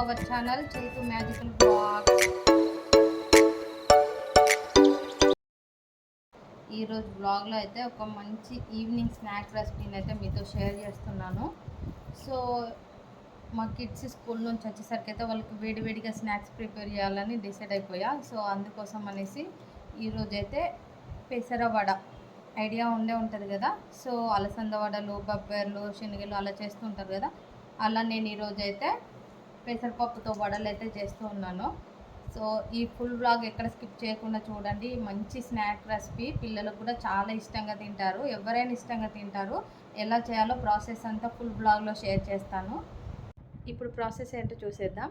Our channel Chaitu magical blog ఈరోజు బ్లాగ్లో అయితే ఒక మంచి ఈవినింగ్ స్నాక్ రెసిపీని అయితే మీతో షేర్ చేస్తున్నాను. సో మా కిడ్స్ స్కూల్ నుంచి వచ్చేసరికి అయితే వాళ్ళకి వేడివేడిగా స్నాక్స్ ప్రిపేర్ చేయాలని డిసైడ్ అయిపోయా. సో అందుకోసం అనేసి ఈరోజు అయితే పెసర వడ. ఐడియా ఉండే ఉంటుంది కదా? సో అలసంద వడలు బబ్బెర్లు శనగలు అలా చేస్తుంటారు కదా? అలా నేను ఈరోజు అయితే పెసరపప్పుతో వడలు అయితే చేస్తూ ఉన్నాను. సో ఈ ఫుల్ బ్లాగ్ ఎక్కడ స్కిప్ చేయకుండా చూడండి. మంచి స్నాక్ రెసిపీ. పిల్లలకు కూడా చాలా ఇష్టంగా తింటారు. ఎవరైనా ఇష్టంగా తింటారు. ఎలా చేయాలో ప్రాసెస్ అంతా ఫుల్ బ్లాగ్లో షేర్ చేస్తాను. ఇప్పుడు ప్రాసెస్ ఏంటో చూసేద్దాం.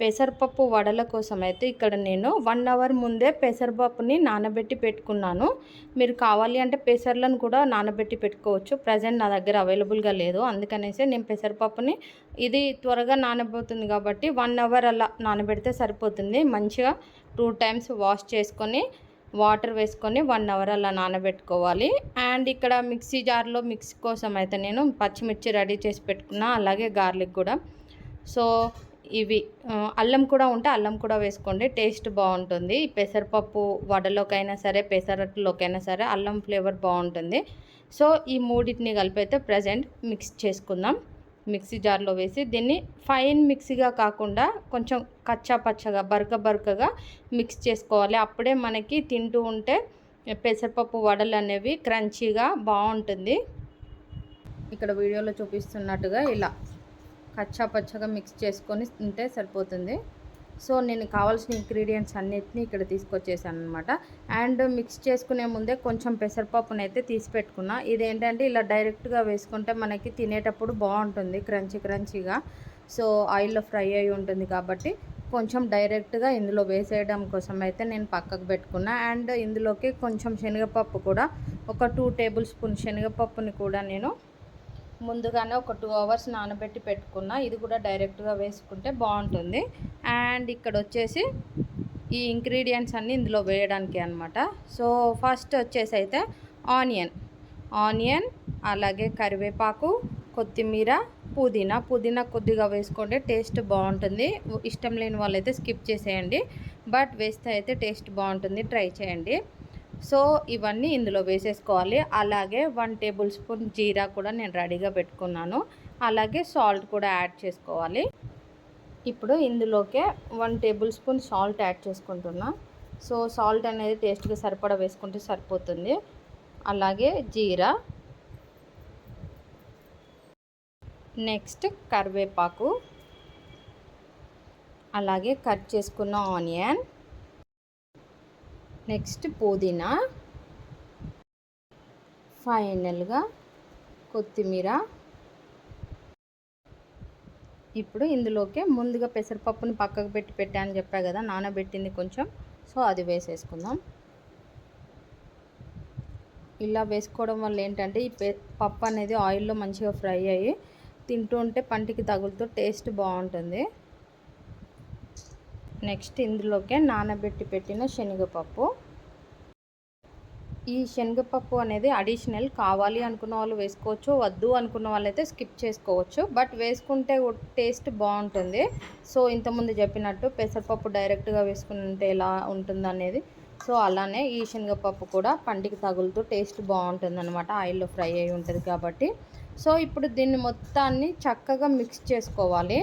పెసరపప్పు వడల కోసం అయితే ఇక్కడ నేను వన్ అవర్ ముందే పెసరపప్పుని నానబెట్టి పెట్టుకున్నాను. మీరు కావాలి అంటే పెసర్లను కూడా నానబెట్టి పెట్టుకోవచ్చు. ప్రజెంట్ నా దగ్గర అవైలబుల్గా లేదు. అందుకనేసి నేను పెసరపప్పుని ఇది త్వరగా నానబోతుంది కాబట్టి వన్ అవర్ అలా నానబెడితే సరిపోతుంది. మంచిగా టూ టైమ్స్ వాష్ చేసుకొని వాటర్ వేసుకొని వన్ అవర్ అలా నానబెట్టుకోవాలి. అండ్ ఇక్కడ మిక్సీ జార్లో మిక్సీ కోసం అయితే నేను పచ్చిమిర్చి రెడీ చేసి పెట్టుకున్నా. అలాగే గార్లిక్ కూడా. సో ఇవి అల్లం కూడా ఉంటే అల్లం కూడా వేసుకోండి టేస్ట్ బాగుంటుంది. పెసరపప్పు వడలోకైనా సరే పెసరట్లోకైనా సరే అల్లం ఫ్లేవర్ బాగుంటుంది. సో ఈ మూడింటిని కలిపి అయితే ప్రజెంట్ మిక్స్ చేసుకుందాం. మిక్సీ జార్లో వేసి దీన్ని ఫైన్ మిక్సీగా కాకుండా కొంచెం కచ్చా పచ్చగా బరక బరకగా మిక్స్ చేసుకోవాలి. అప్పుడే మనకి తింటూ ఉంటే పెసరపప్పు వడలు అనేవి క్రంచీగా బాగుంటుంది. ఇక్కడ వీడియోలో చూపిస్తున్నట్టుగా ఇలా కచ్చా పచ్చగా మిక్స్ చేసుకొని తింటే సరిపోతుంది. సో నేను కావాల్సిన ఇంగ్రీడియంట్స్ అన్నిటిని ఇక్కడ తీసుకొచ్చేసాను అనమాట అండ్ మిక్స్ చేసుకునే ముందే కొంచెం పెసరపప్పును అయితే తీసి పెట్టుకున్నా. ఇదేంటంటే ఇలా డైరెక్ట్గా వేసుకుంటే మనకి తినేటప్పుడు బాగుంటుంది క్రంచీ క్రంచీగా. సో ఆయిల్లో ఫ్రై అయి ఉంటుంది కాబట్టి కొంచెం డైరెక్ట్గా ఇందులో వేసేయడం కోసం అయితే నేను పక్కకు పెట్టుకున్నా. అండ్ ఇందులోకి కొంచెం శనగపప్పు కూడా ఒక టూ టేబుల్ స్పూన్ శనగపప్పుని కూడా నేను ముందుగానే ఒక టూ అవర్స్ నానబెట్టి పెట్టుకున్న. ఇది కూడా డైరెక్ట్గా వేసుకుంటే బాగుంటుంది. అండ్ ఇక్కడ వచ్చేసి ఈ ఇంగ్రీడియంట్స్ అన్నీ ఇందులో వేయడానికి అనమాట సో ఫస్ట్ వచ్చేసి అయితే ఆనియన్. ఆనియన్ అలాగే కరివేపాకు కొత్తిమీర పుదీనా. పుదీనా కొద్దిగా వేసుకోండి టేస్ట్ బాగుంటుంది. ఇష్టం లేని వాళ్ళైతే స్కిప్ చేసేయండి. బట్ వేస్తే అయితే టేస్ట్ బాగుంటుంది. ట్రై చేయండి. సో ఇవన్నీ ఇందులో వేసేసుకోవాలి. అలాగే వన్ టేబుల్ స్పూన్ జీరా కూడా నేను రెడీగా పెట్టుకున్నాను. అలాగే సాల్ట్ కూడా యాడ్ చేసుకోవాలి. ఇప్పుడు ఇందులోకే one tablespoon salt add చేసుకుంటున్నా. సో సాల్ట్ అనేది టేస్ట్గా సరిపడా వేసుకుంటే సరిపోతుంది. అలాగే జీరా. నెక్స్ట్ కరివేపాకు. అలాగే కట్ చేసుకున్న ఆనియన్. నెక్స్ట్ పుదీనా. ఫైనల్గా కొత్తిమీర. ఇప్పుడు ఇందులోకి ముందుగా పెసరపప్పుని పక్కకు పెట్టి పెట్టాను చెప్పా కదా నానబెట్టింది కొంచెం. సో అది వేసేసుకుందాం. ఇలా వేసుకోవడం వల్ల ఏంటంటే ఈ పె పప్పు అనేది ఆయిల్లో మంచిగా ఫ్రై అయ్యి తింటూ ఉంటే పంటికి తగులుతూ టేస్ట్ బాగుంటుంది. నెక్స్ట్ ఇందులోకే నానబెట్టి పెట్టిన శనగపప్పు. ఈ శనగపప్పు అనేది అడిషనల్ కావాలి అనుకున్న వాళ్ళు వేసుకోవచ్చు వద్దు అనుకున్న వాళ్ళైతే స్కిప్ చేసుకోవచ్చు. బట్ వేసుకుంటే టేస్ట్ బాగుంటుంది. సో ఇంతకుముందు చెప్పినట్టు పెసరపప్పు డైరెక్ట్గా వేసుకుంటే ఎలా ఉంటుంది అనేది సో అలానే ఈ శనగపప్పు కూడా పంటికి తగులుతూ టేస్ట్ బాగుంటుంది అనమాట ఆయిల్లో ఫ్రై అయి ఉంటుంది కాబట్టి. సో ఇప్పుడు దీన్ని మొత్తాన్ని చక్కగా మిక్స్ చేసుకోవాలి.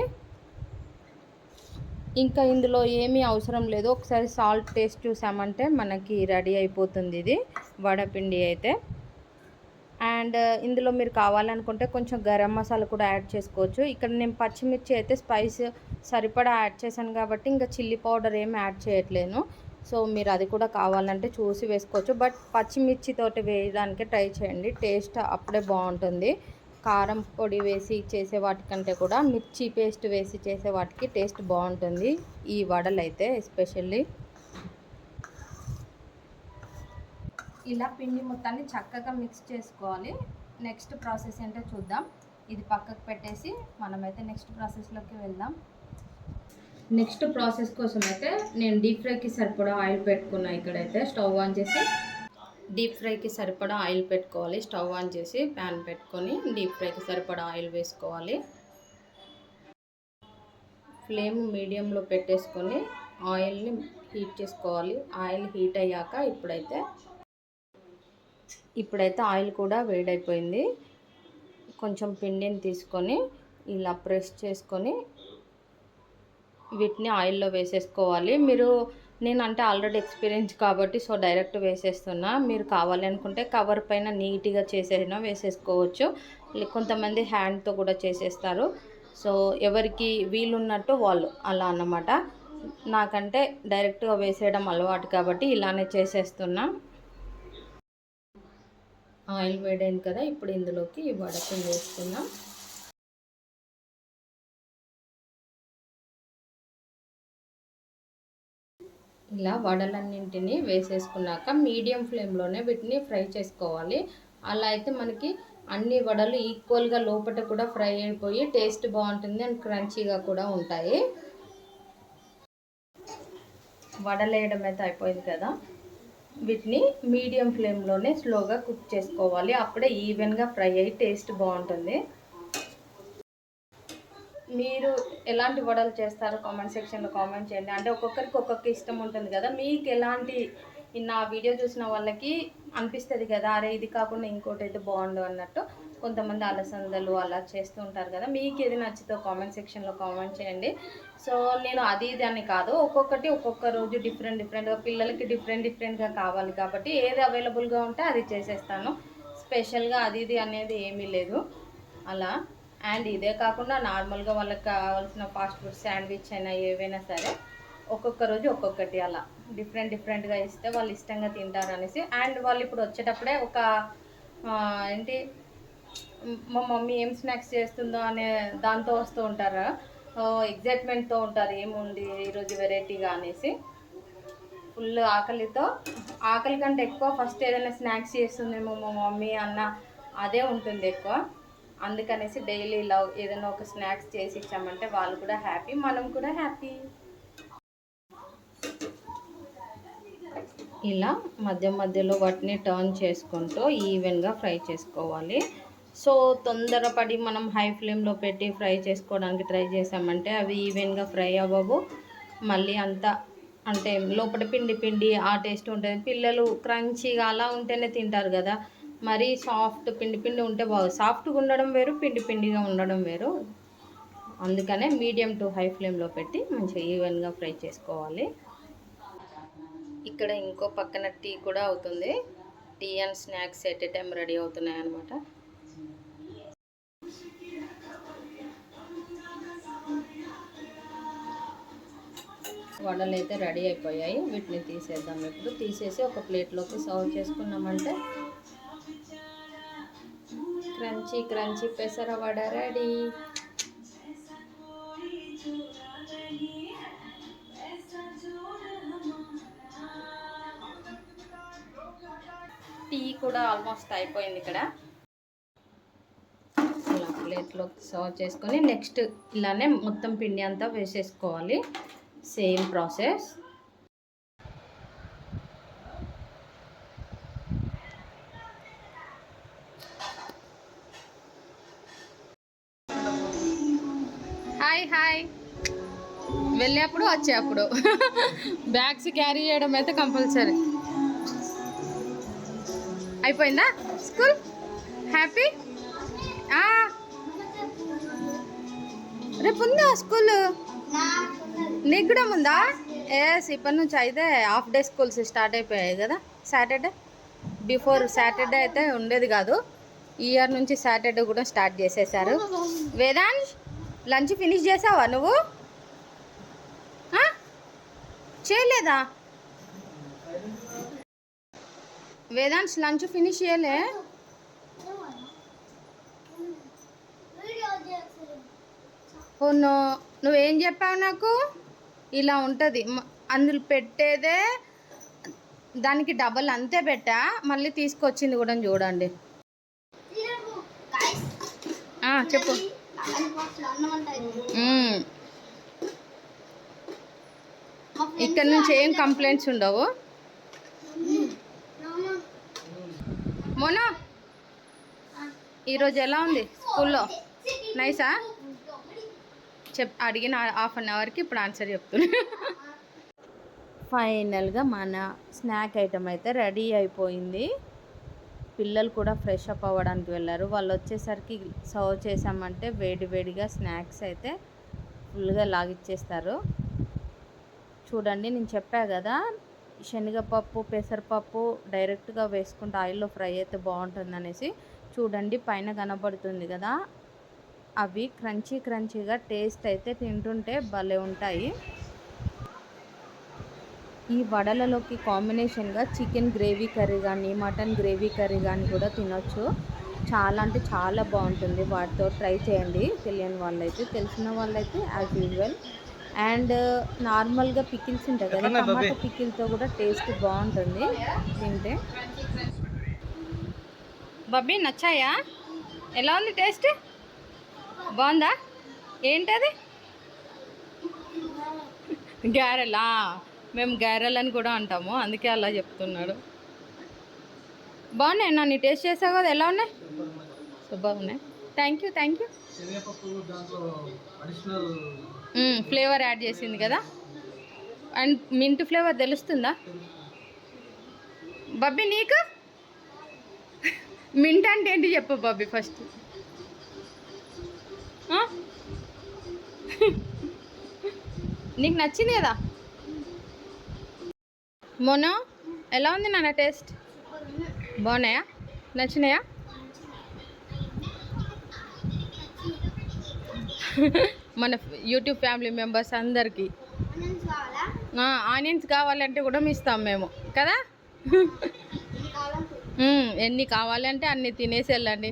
ఇంకా ఇందులో ఏమీ అవసరం లేదు. ఒకసారి సాల్ట్ టేస్ట్ చూసామంటే మనకి రెడీ అయిపోతుంది ఇది వడపిండి అయితే. అండ్ ఇందులో మీరు కావాలనుకుంటే కొంచెం గరం మసాలా కూడా యాడ్ చేసుకోవచ్చు. ఇక్కడ నేను పచ్చిమిర్చి అయితే స్పైస్ సరిపడా యాడ్ చేశాను కాబట్టి ఇంకా చిల్లీ పౌడర్ ఏమి యాడ్ చేయట్లేను. సో మీరు అది కూడా కావాలంటే చూసి వేసుకోవచ్చు. బట్ పచ్చిమిర్చి తోటి వేయడానికి ట్రై చేయండి. టేస్ట్ అప్పుడే బాగుంటుంది. కారం పొడి వేసి చేసే వాటికంటే కూడా మిర్చి పేస్ట్ వేసి చేసే వాటికి టేస్ట్ బాగుంటుంది. ఈ వడలు అయితే ఎస్పెషల్లీ. ఇలా పిండి మొత్తాన్ని చక్కగా మిక్స్ చేసుకోవాలి. నెక్స్ట్ ప్రాసెస్ ఏంటో చూద్దాం. ఇది పక్కకు పెట్టేసి మనమైతే నెక్స్ట్ ప్రాసెస్లోకి వెళ్దాం. నెక్స్ట్ ప్రాసెస్ కోసం అయితే నేను డీప్ ఫ్రైకి సరిపడా ఆయిల్ పెట్టుకున్నా ఇక్కడైతే స్టవ్ ఆన్ చేసి. డీప్ ఫ్రైకి సరిపడా ఆయిల్ పెట్టుకోవాలి. స్టవ్ ఆన్ చేసి ప్యాన్ పెట్టుకొని డీప్ ఫ్రైకి సరిపడా ఆయిల్ వేసుకోవాలి. ఫ్లేమ్ మీడియంలో పెట్టేసుకొని ఆయిల్ని హీట్ చేసుకోవాలి. ఆయిల్ హీట్ అయ్యాక ఇప్పుడైతే ఇప్పుడైతే ఆయిల్ కూడా వేడైపోయింది. కొంచెం పిండిని తీసుకొని ఇలా ప్రెస్ చేసుకొని వీటిని ఆయిల్లో వేసేసుకోవాలి. మీరు నేను అంటే ఆల్రెడీ ఎక్స్పీరియన్స్ కాబట్టి సో డైరెక్ట్ వేసేస్తున్నా. మీరు కావాలి అనుకుంటే కవర్ పైన నీట్గా చేసేసినా వేసేసుకోవచ్చు. కొంతమంది హ్యాండ్తో కూడా చేసేస్తారు. సో ఎవరికి వీలున్నట్టు వాళ్ళు అలా అన్నమాట. నాకంటే డైరెక్ట్గా వేసేయడం అలవాటు కాబట్టి ఇలానే చేసేస్తున్నా. ఆయిల్ వేడైంది కదా ఇప్పుడు ఇందులోకి వడకం వేసుకుందాం. ఇలా వడలన్నింటినీ వేసేసుకున్నాక మీడియం ఫ్లేమ్లోనే వీటిని ఫ్రై చేసుకోవాలి. అలా అయితే మనకి అన్ని వడలు ఈక్వల్గా లోపల కూడా ఫ్రై అయిపోయి టేస్ట్ బాగుంటుంది అండ్ క్రంచీగా కూడా ఉంటాయి. వడలు వేయడం అయితే అయిపోయింది కదా. వీటిని మీడియం ఫ్లేమ్లోనే స్లోగా కుక్ చేసుకోవాలి. అప్పుడే ఈవెన్గా ఫ్రై అయ్యి టేస్ట్ బాగుంటుంది. మీరు ఎలాంటి వడలు చేస్తారో కామెంట్ సెక్షన్లో కామెంట్ చేయండి. అంటే ఒక్కొక్కరికి ఒక్కొక్క ఇష్టం ఉంటుంది కదా. మీకు ఎలాంటి ఈ నా వీడియో చూసిన వాళ్ళకి అనిపిస్తుంది కదా అరే ఇది కాకుండా ఇంకోటి అయితే బాగుండు అన్నట్టు కొంతమంది అలసందలు అలా చేస్తూ ఉంటారు కదా. మీకు ఏది నచ్చితో కామెంట్ సెక్షన్లో కామెంట్ చేయండి. సో నేను అది ఇది అని కాదు. ఒక్కొక్కటి ఒక్కొక్క రోజు డిఫరెంట్ డిఫరెంట్గా పిల్లలకి డిఫరెంట్ డిఫరెంట్గా కావాలి కాబట్టి ఏది అవైలబుల్గా ఉంటే అది చేసేస్తాను. స్పెషల్గా అది ఇది అనేది ఏమీ లేదు. అలా. అండ్ ఇదే కాకుండా నార్మల్గా వాళ్ళకి కావాల్సిన ఫాస్ట్ ఫుడ్ శాండ్విచ్ అయినా ఏవైనా సరే ఒక్కొక్క రోజు ఒక్కొక్కటి అలా. డిఫరెంట్ డిఫరెంట్గా ఇస్తే వాళ్ళు ఇష్టంగా తింటారు అనేసి అండ్ వాళ్ళు ఇప్పుడు వచ్చేటప్పుడే ఒక ఏంటి మా మమ్మీ ఏం స్నాక్స్ చేస్తుందో అనే దాంతో వస్తూ ఉంటారు ఎగ్జైట్మెంట్తో ఉంటారు ఏముంది ఈరోజు వెరైటీగా అనేసి. ఫుల్ ఆకలితో ఆకలి కంటే ఎక్కువ ఫస్ట్ ఏదైనా స్నాక్స్ చేస్తుందేమో మా మమ్మీ అన్న అదే ఉంటుంది ఎక్కువ. అందుకనేసి డైలీ ఇలా ఏదైనా ఒక స్నాక్స్ చేసి ఇచ్చామంటే వాళ్ళు కూడా హ్యాపీ మనం కూడా హ్యాపీ. ఇలా మధ్య మధ్యలో వాటిని టర్న్ చేసుకుంటూ ఈవెన్గా ఫ్రై చేసుకోవాలి. సో తొందరపడి మనం హై ఫ్లేమ్లో పెట్టి ఫ్రై చేసుకోవడానికి ట్రై చేసామంటే అవి ఈవెన్గా ఫ్రై అవ్వవు. మళ్ళీ అంతా అంటే లోపల పిండి పిండి ఆ టేస్ట్ ఉంటుంది. పిల్లలు క్రంచీగా అలా ఉంటేనే తింటారు కదా. మరీ సాఫ్ట్ పిండి పిండి ఉంటే బాగు. సాఫ్ట్గా ఉండడం వేరు పిండి పిండిగా ఉండడం వేరు. అందుకనే మీడియం టు హై ఫ్లేమ్లో పెట్టి మంచిగా ఈవెన్గా ఫ్రై చేసుకోవాలి. ఇక్కడ ఇంకో పక్కన టీ కూడా అవుతుంది. Tea and snacks at a time ready అవుతున్నాయి అనమాట వడలు అయితే రెడీ అయిపోయాయి. వీటిని తీసేద్దాం. ఇప్పుడు తీసేసి ఒక ప్లేట్లోకి సర్వ్ చేసుకున్నామంటే క్రంచీ క్రంచీ పెసర వడ రెడీ. టీ కూడా ఆల్మోస్ట్ అయిపోయింది ఇక్కడ. ఇలా ప్లేట్లోకి సర్వ్ చేసుకొని నెక్స్ట్ ఇలానే మొత్తం పిండి అంతా వేసేసుకోవాలి. Same process. Hi hi. వెళ్ళేప్పుడు వచ్చేప్పుడు. బ్యాగ్స్ క్యారీ చేయడం అయితే కంపల్సరీ. అయిపోయిందా? స్కూల్? హ్యాపీ? రేపు ఉందా స్కూల్? నీకు కూడా ఉందా? ఎస్ ఇప్పటి నుంచి అయితే హాఫ్ డే స్కూల్స్ స్టార్ట్ అయిపోయాయి కదా సాటర్డే బిఫోర్ సాటర్డే అయితే ఉండేది కాదు. ఈ ఇయర్ నుంచి సాటర్డే కూడా స్టార్ట్ చేసేసారు. వేదాంత్ లంచ్ ఫినిష్ చేసావా నువ్వు? చేయలేదా? వేదాంశ్ లంచ్ ఫినిష్ చేయలే. నువ్వేం చెప్పావు నాకు? ఇలా ఉంటుంది. అందులో పెట్టేదే దానికి డబల్ అంతే పెట్టా. మళ్ళీ తీసుకొచ్చింది కూడా చూడండి. చెప్పు. ఇక్కడ నుంచి ఏం కంప్లైంట్స్ ఉండవు? మోనా ఈరోజు ఎలా ఉంది స్కూల్లో? నైసా? చెప్ అడిగిన హాఫ్ అన్ అవర్కి ఇప్పుడు ఆన్సర్ చెప్తున్నా. ఫైనల్గా మన స్నాక్ ఐటమ్ అయితే రెడీ అయిపోయింది. పిల్లలు కూడా ఫ్రెష్ అప్ అవ్వడానికి వెళ్ళారు. వాళ్ళు వచ్చేసరికి సర్వ్ చేసామంటే వేడి వేడిగా స్నాక్స్ అయితే ఫుల్గా లాగిచ్చేస్తారు. చూడండి నేను చెప్పా కదా శనగపప్పు పెసరపప్పు డైరెక్ట్గా వేసుకుంటే ఆయిల్లో ఫ్రై అయితే బాగుంటుంది అనేసి చూడండి పైన కనబడుతుంది కదా. అవి క్రంచీ క్రంచీగా టేస్ట్ అయితే తింటుంటే భలే ఉంటాయి. ఈ వడలలోకి కాంబినేషన్గా చికెన్ గ్రేవీ కర్రీ కానీ మటన్ గ్రేవీ కర్రీ కానీ కూడా తినొచ్చు. చాలా అంటే చాలా బాగుంటుంది. వాటితో ట్రై చేయండి. తెలియని వాళ్ళైతే తెలిసిన వాళ్ళైతే యాజ్ యూజువల్ అండ్ నార్మల్గా పికిల్స్ ఉంటాయి కదా టమాటా పికిల్తో కూడా టేస్ట్ బాగుంటుంది. తింటే. బబ్బీ నచ్చాయా? ఎలా ఉంది టేస్ట్? బాగుందా? ఏంటది? గ్యారెలా మేము గ్యారెల్ అని కూడా అంటాము. అందుకే అలా చెప్తున్నాడు. బాగున్నాయి నన్ను టేస్ట్ చేసావు కదా? ఎలా ఉన్నాయి? సో బాగున్నాయి thank you thank you flavour add చేసింది కదా? అండ్ మింట్ ఫ్లేవర్ తెలుస్తుందా? బబ్బీ నీకు? మింట్ అంటే ఏంటి చెప్పు బబ్బీ ఫస్ట్ నీకు నచ్చింది కదా? మోనో ఎలా ఉంది నాన్న టేస్ట్? బాగున్నాయా? నచ్చినాయా? మన యూట్యూబ్ ఫ్యామిలీ మెంబర్స్ అందరికీ. ఆనియన్స్ కావాలంటే కూడా మీ ఇస్తాం మేము. కదా? ఎన్ని కావాలంటే అన్ని తినేసి వెళ్ళండి.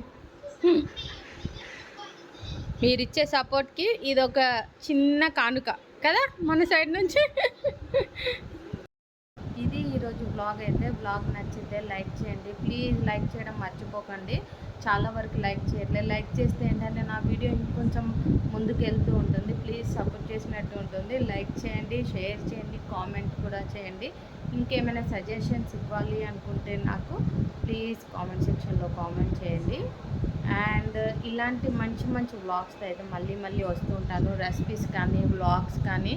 మీరు ఇచ్చే సపోర్ట్కి ఇది ఒక చిన్న కానుక. కదా? మన సైడ్ నుంచి? బ్లాగ్ అయితే బ్లాగ్ నచ్చితే లైక్ చేయండి. ప్లీజ్ లైక్ చేయడం మర్చిపోకండి. చాలా వరకు లైక్ చేయట్లేదు లైక్ చేస్తే ఏంటంటే నా వీడియో ఇంకొంచెం ముందుకు వెళ్తూ ఉంటుంది. ప్లీజ్ సపోర్ట్ చేసినట్టు ఉంటుంది. లైక్ చేయండి షేర్ చేయండి కామెంట్ కూడా చేయండి. ఇంకేమైనా సజెషన్స్ ఇవ్వాలి అనుకుంటే నాకు ప్లీజ్ కామెంట్ సెక్షన్లో కామెంట్ చేయండి. అండ్ ఇలాంటి మంచి మంచి వ్లాగ్స్ అయితే మళ్ళీ మళ్ళీ వస్తూ ఉంటాను. రెసిపీస్ కానీ వ్లాగ్స్ కానీ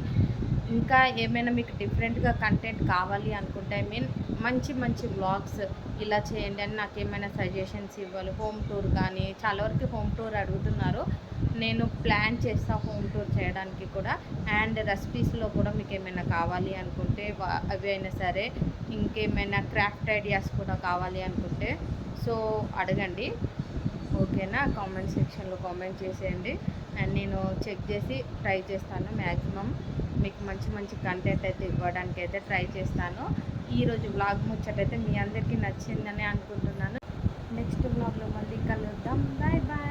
ఇంకా ఏమైనా మీకు డిఫరెంట్గా కంటెంట్ కావాలి అనుకుంటే ఐ మీన్ మంచి మంచి వ్లాగ్స్ ఇలా చేయండి అని నాకు ఏమైనా సజెషన్స్ ఇవ్వాలి. హోమ్ టూర్ కానీ చాలా వరకు హోమ్ టూర్ అడుగుతున్నారు. నేను ప్లాన్ చేస్తా హోమ్ టూర్ చేయడానికి కూడా. అండ్ రెసిపీస్లో కూడా మీకు ఏమైనా కావాలి అనుకుంటే అవి అయినా సరే ఇంకేమైనా క్రాఫ్ట్ ఐడియాస్ కూడా కావాలి అనుకుంటే సో అడగండి. ఓకేనా? కామెంట్ సెక్షన్లో కామెంట్ చేసేయండి. అండ్ నేను చెక్ చేసి ట్రై చేస్తాను మ్యాక్సిమం మీకు మంచి మంచి కంటెంట్ అయితే ఇవ్వడానికి అయితే ట్రై చేస్తాను ఈరోజు వ్లాగ్ ముచ్చటైతే మీ అందరికీ నచ్చిందని అనుకుంటున్నాను. నెక్స్ట్ వ్లాగ్లో మళ్ళీ కలుద్దాం. Bye bye